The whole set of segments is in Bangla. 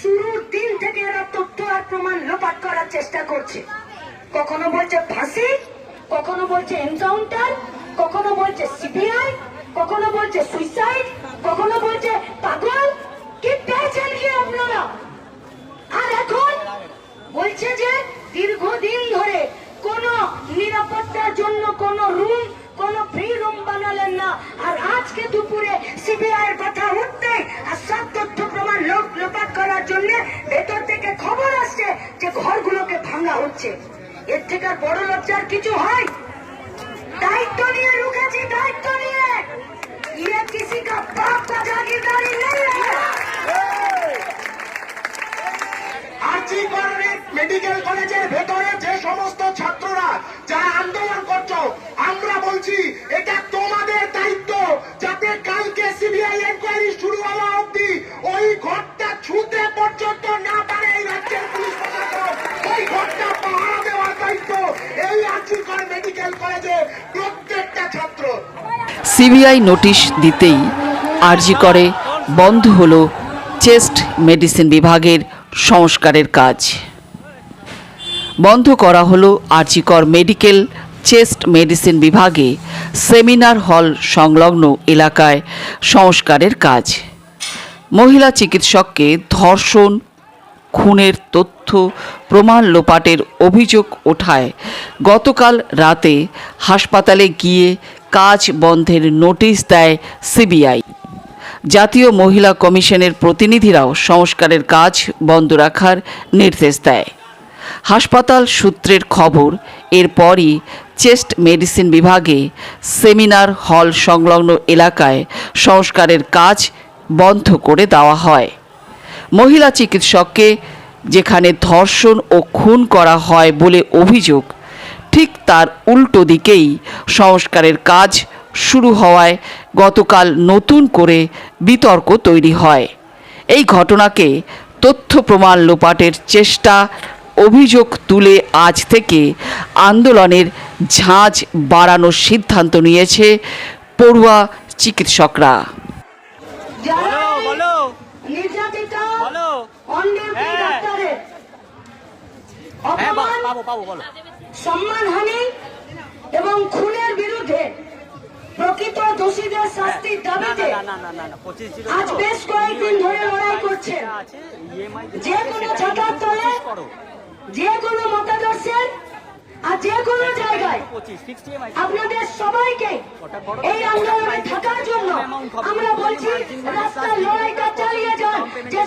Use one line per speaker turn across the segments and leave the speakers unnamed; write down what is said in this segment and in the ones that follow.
শুরুর দিন থেকে এরা তথ্য আর প্রমাণ লোপাট করার চেষ্টা করছে। কখনো বলছে ফাঁসি, কখনো বলছে এনকাউন্টার, কখনো বলছে সিবিআই, কখনো বলছে সুইসাইড, কখনো বলছে পাগল। কি পেয়েছেন কি আপনারা? আর এখন বলছে যে দীর্ঘদিন ধরে কোন নিরাপত্তার জন্য কোন রুম, কোন ফ্রি রুম বানালেন না। আর আজকে দুপুরে সিবিআই এর কথা করছে এর থেকে আর বড় লজ্জার কিছু হয়? দায়িত্ব নিয়ে রুখেছি দায়িত্ব নিয়ে। ইয়ে কিসি কা বাপ কা জাগিরদারি নেই।
আরজি কলেজের মেডিকেল কলেজের ভেতরে যে সমস্ত ছাত্ররা সিবিআই
নোটিশ দিতেই আরজি করে, বন্ধ হল চেস্ট মেডিসিন বিভাগের সংস্কারের কাজ। বন্ধ করা হলো আরজিকর মেডিকেল চেস্ট মেডিসিন বিভাগে সেমিনার হল সংলগ্ন এলাকায় সংস্কারের কাজ। মহিলা চিকিৎসককে ধর্ষণ, খুনের তথ্য, প্রমাণ লোপাটের অভিযোগ ওঠায় গতকাল রাতে হাসপাতালে গিয়ে কাজ বন্ধের নোটিশ দেয় সিবিআই। জাতীয় মহিলা কমিশনের প্রতিনিধিরাও সংস্কারের কাজ বন্ধ রাখার নির্দেশ দেয়। হাসপাতাল সূত্রের খবর, এরপরই চেস্ট মেডিসিন বিভাগে সেমিনার হল সংলগ্ন এলাকায় সংস্কারের কাজ বন্ধ করে দেওয়া হয়। মহিলা চিকিৎসককে যেখানে ধর্ষণ ও খুন করা হয় বলে অভিযোগ ঠিক তার উল্টো দিকেই সংস্কারের কাজ শুরু হওয়ায় গতকাল নতুন করে বিতর্ক তৈরি হয়। এই ঘটনাকে তথ্য প্রমাণ লোপাটের চেষ্টা অভিযোগ তুলে আজ থেকে আন্দোলনের ঝাঁঝ বাড়ানোর সিদ্ধান্ত নিয়েছে পড়ুয়া চিকিৎসকরা।
নির্যাতিত
হ্যাঁ। হ্যাঁ
সম্মানহানি এবং খুনের বিরুদ্ধে প্রকৃত দোষীদের শাস্তির
না
দাবিতে
না না না না না পঁচিশ জিরো
আজ বেশ কয়েকদিন ধরে লড়াই করছেন। যে কোনো ছাতার তলে যে কোনো মতাদর্শের আর যে কোনো জায়গায় আপনাদের সবাইকে এই আন্দোলনে থাকার জন্য আমরা বলছি রাস্তায় লড়াইটা চালিয়ে যান যে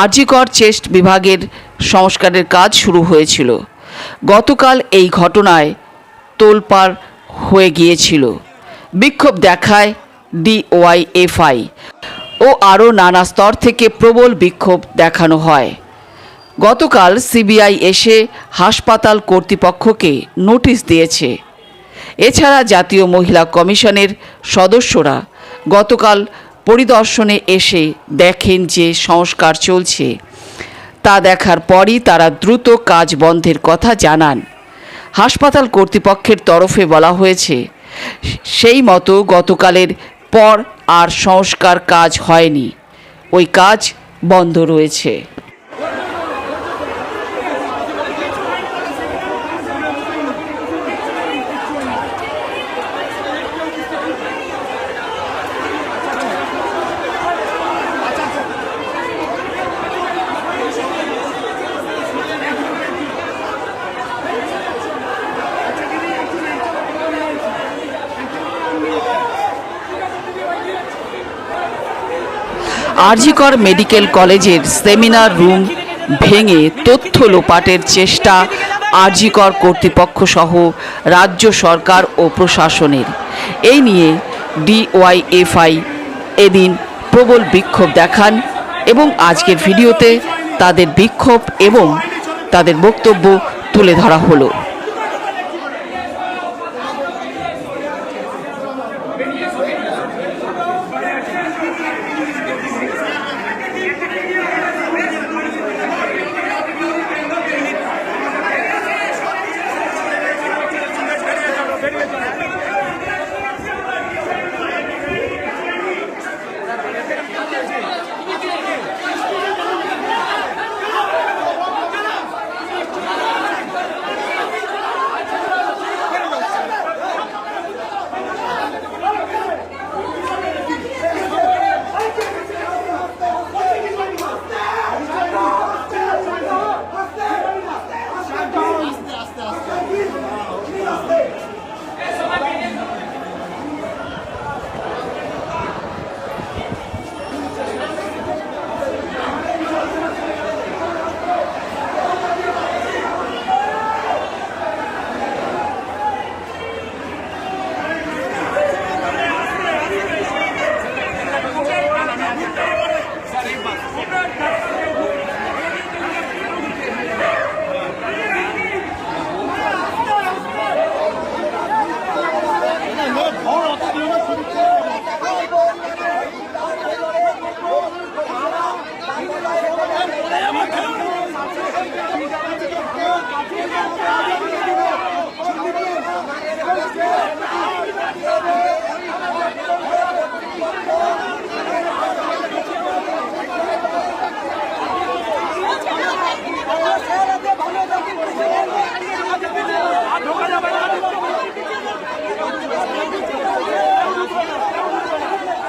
আরজিকর চেস্ট বিভাগের সংস্কারের কাজ শুরু হয়েছিল। গতকাল এই ঘটনায় তোলপাড় হয়ে গিয়েছিল। বিক্ষোভ দেখায় ডিওয়াইএফআই ও আরও নানা স্তর থেকে প্রবল বিক্ষোভ দেখানো হয়। গতকাল সিবিআই এসে হাসপাতাল কর্তৃপক্ষকে নোটিশ দিয়েছে। এছাড়া জাতীয় মহিলা কমিশনের সদস্যরা গতকাল পরিদর্শনে এসে দেখেন যে সংস্কার চলছে। তা দেখার পরই তারা দ্রুত কাজ বন্ধের কথা জানান। হাসপাতাল কর্তৃপক্ষের তরফে বলা হয়েছে, সেই মতো গতকালের পর আর সংস্কার কাজ হয়নি। ওই কাজ বন্ধ রয়েছে। আরজিকর মেডিকেল কলেজের সেমিনার রুম ভেঙে তথ্য লোপাটের চেষ্টা আরজিকর কর্তৃপক্ষ সহ রাজ্য সরকার ও প্রশাসনের। এই নিয়ে ডিওয়াইএফআই এদিন প্রবল বিক্ষোভ দেখান এবং আজকের ভিডিওতে তাদের বিক্ষোভ এবং তাদের বক্তব্য তুলে ধরা হলো।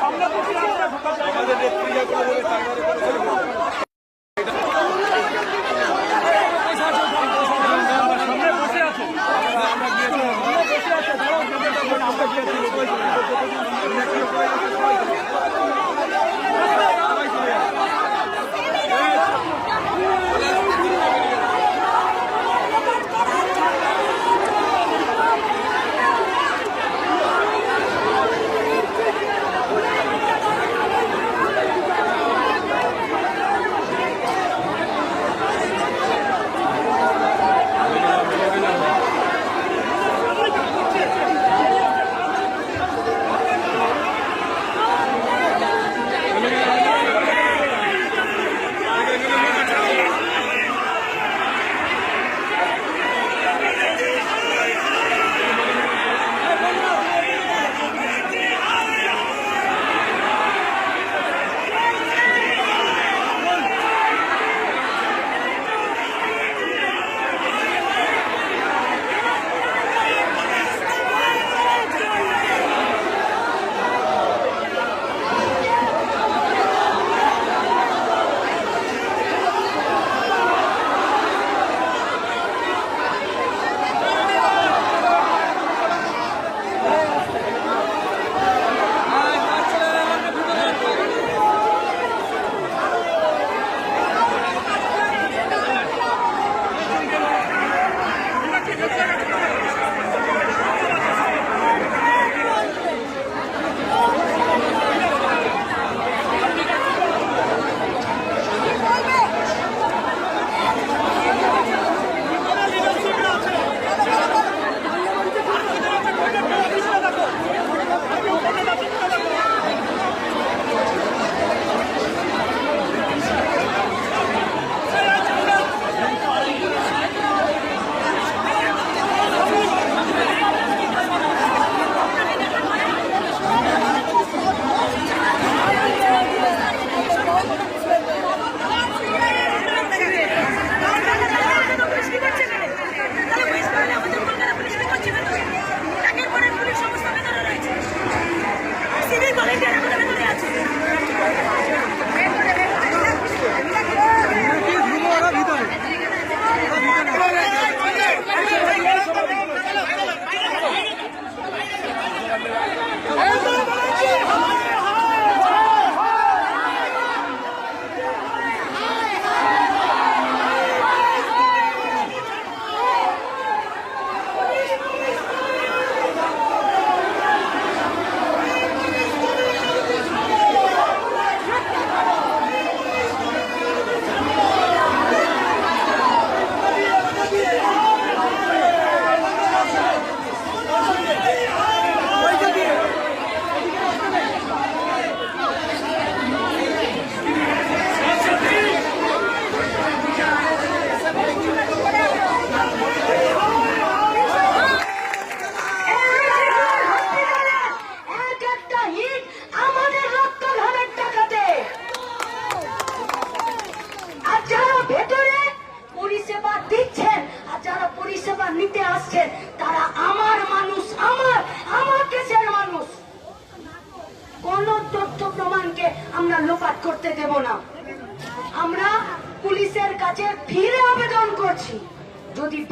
আমরা তো আমরা ঢোকা যাবে আমাদের নেত্রী যা করে তার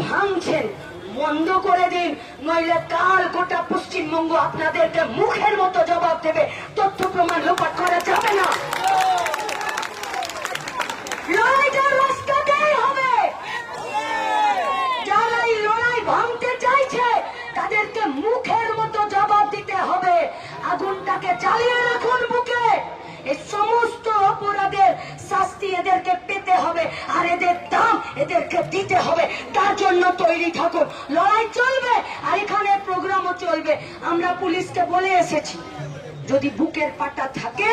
ভাঙছেন। বন্ধ করে দিন, নইলে কাল গোটা পশ্চিমবঙ্গ আপনাদেরকে মুখের মতো জবাব দেবে। তথ্য প্রমাণ লোপাট করা যাবে না। হবে। লড়াই ভাঙতে চাইছে, তাদেরকে মুখের মতো জবাব দিতে হবে। আগুনটাকে এই সমস্ত শাস্তি এদেরকে পেতে হবে। আর এদের দাম এদেরকে দিতে হবে। জন্য তৈরি থাকুন লড়াই চলবে আর এখানে প্রোগ্রামও চলবে। আমরা পুলিশকে বলে এসেছি, যদি বুকের পাটা থাকে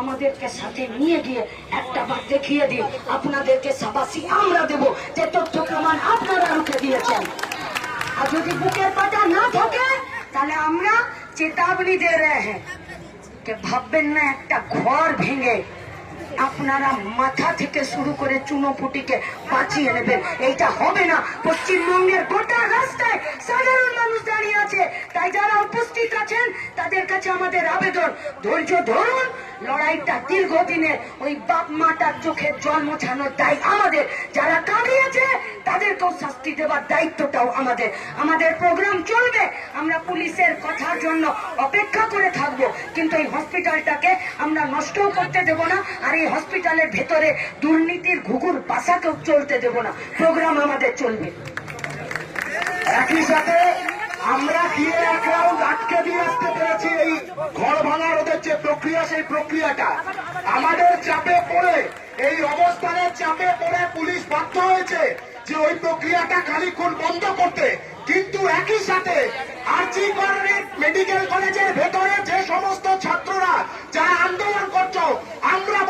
আমাদেরকে সাথে নিয়ে গিয়ে একটা বার দেখিয়ে দিন। আপনাদেরকে সাবাসি আমরা দেব, যে তথ্য প্রমাণ আপনারা রুখে দিয়েছেন। আর যদি বুকের পাটা না থাকে, তাহলে আমরা চেতাবনী দে রে হ্যাঁ ভাববেন না, একটা ঘর ভেঙে আপনারা মাথা থেকে শুরু করে চুনোপুটিকে বাঁচিয়ে নেবেন। এইটা হবে না। পশ্চিমবঙ্গের গোটা রাস্তায় সাধারণ মানুষ দাঁড়িয়ে আছে। উপস্থিত আছেন? তাদের কাছে আমাদের আবেদন। ধৈর্য ধরুন, লড়াইটা দীর্ঘদিনের ওই বাপ মাটার চোখে জল মোছানোর দায় আমাদের। যারা কাঁদিয়েছে তাদেরকেও শাস্তি দেওয়ার দায়িত্বটাও আমাদের। আমাদের প্রোগ্রাম চলবে। আমরা পুলিশের কথার জন্য অপেক্ষা করে থাকব। কিন্তু এই হসপিটালটাকে আমরা নষ্টও করতে দেব না, আর এই হসপিটালের ভেতরে দুর্নীতির ঘুঘুর বাসাকেও চলতে দেব না। প্রোগ্রাম আমাদের চলবে।
একই সাথে আমরা গিয়ে এক রাউন্ড আটকে দিয়ে আসতে পেরেছি এই ঘর ভাঙার ওদের যে প্রক্রিয়া, সেই প্রক্রিয়াটা। আমাদের চাপে পড়ে, এই অবস্থানের চাপে পড়ে পুলিশ বাধ্য হয়েছে যে ওই প্রক্রিয়াটা খানিক্ষণ বন্ধ করতে। কিন্তু একই সাথে আরজি মেডিকেল কলেজের ভেতরে যে সমস্ত ছাত্ররা যারা আন্দোলন করছ, আমরা